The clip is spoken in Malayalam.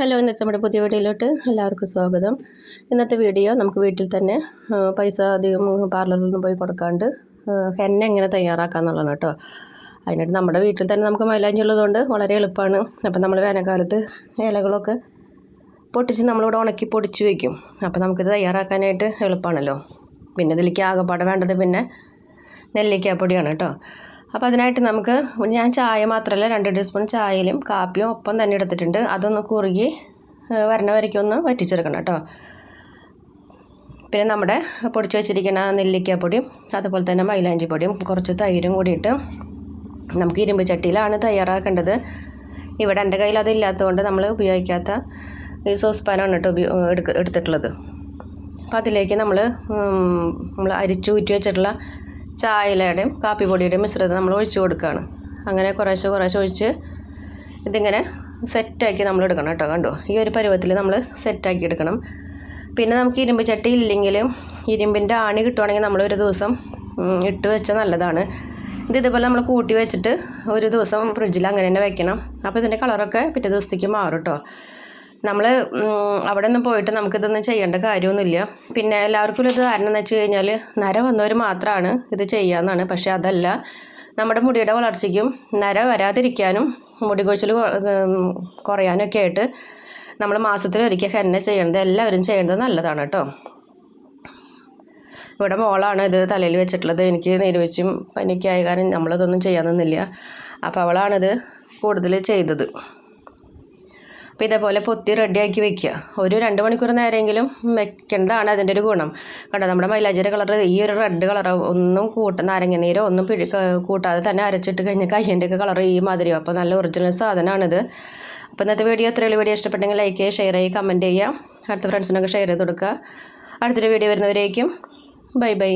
ഹലോ ഇന്നത്തെ നമ്മുടെ പുതിയ വീഡിയോയിലോട്ട് എല്ലാവർക്കും സ്വാഗതം. ഇന്നത്തെ വീഡിയോ നമുക്ക് വീട്ടിൽ തന്നെ പൈസ അധികം പാർലറിലൊന്നും പോയി കൊടുക്കാണ്ട് ഹെന്ന എങ്ങനെ തയ്യാറാക്കാമെന്നുള്ളതാണ് കേട്ടോ. അതിനായിട്ട് നമ്മുടെ വീട്ടിൽ തന്നെ നമുക്ക് മൈലാഞ്ചി ഉള്ളതുകൊണ്ട് വളരെ എളുപ്പമാണ്. അപ്പം നമ്മൾ വേനൽക്കാലത്ത് ഇലകളൊക്കെ പൊട്ടിച്ച് നമ്മളിവിടെ ഉണക്കി പൊടിച്ച് വയ്ക്കും അപ്പോൾ നമുക്കിത് തയ്യാറാക്കാനായിട്ട് എളുപ്പമാണല്ലോ. പിന്നെ ഇതിലേക്ക് ആകെപ്പാടെ വേണ്ടത് പിന്നെ നെല്ലിക്കാപ്പൊടിയാണ് കേട്ടോ. അപ്പോൾ അതിനായിട്ട് നമുക്ക് ഞാൻ ചായ മാത്രമല്ല രണ്ട് ടീസ്പൂൺ ചായയിലും കാപ്പിയും ഒപ്പം തന്നെ എടുത്തിട്ടുണ്ട്. അതൊന്ന് കുറുകി വരണ വരയ്ക്കും ഒന്ന് വറ്റിച്ചെടുക്കണം കേട്ടോ. പിന്നെ നമ്മുടെ പൊടിച്ച് വെച്ചിരിക്കുന്ന നെല്ലിക്കപ്പൊടിയും അതുപോലെ തന്നെ മൈലാഞ്ചി പൊടിയും കുറച്ച് തൈരും കൂടിയിട്ട് നമുക്ക് ഇരുമ്പ് ചട്ടിയിലാണ് തയ്യാറാക്കേണ്ടത്. ഇവിടെ എന്റെ കയ്യിൽ അതില്ലാത്തതുകൊണ്ട് നമ്മൾ ഉപയോഗിക്കാത്ത ഈ സോസ് പാനാണ് കേട്ടോ എടുക്ക എടുത്തിട്ടുള്ളത്. അപ്പോൾ അതിലേക്ക് നമ്മൾ നമ്മൾ അരിച്ചു ഊറ്റി വെച്ചിട്ടുള്ള ചായലയുടെയും കാപ്പിപ്പൊടിയുടെയും മിശ്രിതം നമ്മൾ ഒഴിച്ച് കൊടുക്കുകയാണ്. അങ്ങനെ കുറേശ്ശെ കുറേശ്ശെ ഒഴിച്ച് ഇതിങ്ങനെ സെറ്റാക്കി നമ്മൾ എടുക്കണം കേട്ടോ കണ്ടോ? ഈ ഒരു പരുവത്തിൽ നമ്മൾ സെറ്റാക്കി എടുക്കണം. പിന്നെ നമുക്ക് ഇരുമ്പ് ചട്ടി ഇല്ലെങ്കിലും ഇരുമ്പിന്റെ ആണി കിട്ടുവാണെങ്കിൽ നമ്മൾ ഒരു ദിവസം ഇട്ട് വെച്ചാൽ നല്ലതാണ്. ഇത് ഇതുപോലെ നമ്മൾ കൂട്ടി വെച്ചിട്ട് ഒരു ദിവസം ഫ്രിഡ്ജിൽ അങ്ങനെ തന്നെ വെക്കണം. അപ്പോൾ ഇതിന്റെ കളറൊക്കെ പിറ്റേ ദിവസത്തേക്ക് മാറും കേട്ടോ. നമ്മൾ അവിടെ ഒന്നും പോയിട്ട് നമുക്കിതൊന്നും ചെയ്യേണ്ട കാര്യമൊന്നുമില്ല. പിന്നെ എല്ലാവർക്കും ഇത് ധാരണ എന്ന് വെച്ച് കഴിഞ്ഞാൽ നര വന്നവർ മാത്രമാണ് ഇത് ചെയ്യാമെന്നാണ് പക്ഷേ അതല്ല നമ്മുടെ മുടിയുടെ വളർച്ചയ്ക്കും നര വരാതിരിക്കാനും മുടി കൊഴിച്ചിൽ കുറയാനൊക്കെ ആയിട്ട് നമ്മൾ മാസത്തിൽ ഒരിക്കൽ ഹെന്ന ചെയ്യണത് എല്ലാവരും ചെയ്യേണ്ടത് നല്ലതാണ് കേട്ടോ. ഇവിടെ മോളാണ് ഇത് തലയിൽ വെച്ചിട്ടുള്ളത്. എനിക്ക് നീരുവെച്ചും പനിക്കായ കാരണം നമ്മളതൊന്നും ചെയ്യാൻ നിന്നില്ല അപ്പോൾ അവളാണിത് കൂടുതൽ ചെയ്തത്. അപ്പോൾ ഇതേപോലെ പൊത്തി റെഡിയാക്കി വെക്കുക. ഒരു രണ്ട് മണിക്കൂർ നേരമെങ്കിലും വെക്കേണ്ടതാണ് അതിന്റെ ഒരു ഗുണം. കണ്ടോ നമ്മുടെ മൈലാഞ്ചിയുടെ കളർ ഈ ഒരു റെഡ് കളർ ഒന്നും കൂട്ട നാരങ്ങ നീരോ ഒന്നും പിഴി കൂട്ടാതെ തന്നെ അരച്ചിട്ട് കഴിഞ്ഞാൽ കയ്യന്റെ ഒക്കെ കളർ ഈ മാതിരിയോ. അപ്പോൾ നല്ല ഒറിജിനൽ സാധനമാണിത് അപ്പോൾ ഇന്നത്തെ വീഡിയോ എത്രയുള്ള വീഡിയോ ഇഷ്ടപ്പെട്ടെങ്കിൽ ലൈക്ക് ചെയ്യുക ഷെയർ ചെയ്യുക കമന്റ് ചെയ്യുക. അടുത്ത ഫ്രണ്ട്സിനൊക്കെ ഷെയർ ചെയ്ത് കൊടുക്കുക. അടുത്തൊരു വീഡിയോ വരുന്നവരേക്കും. Bye bye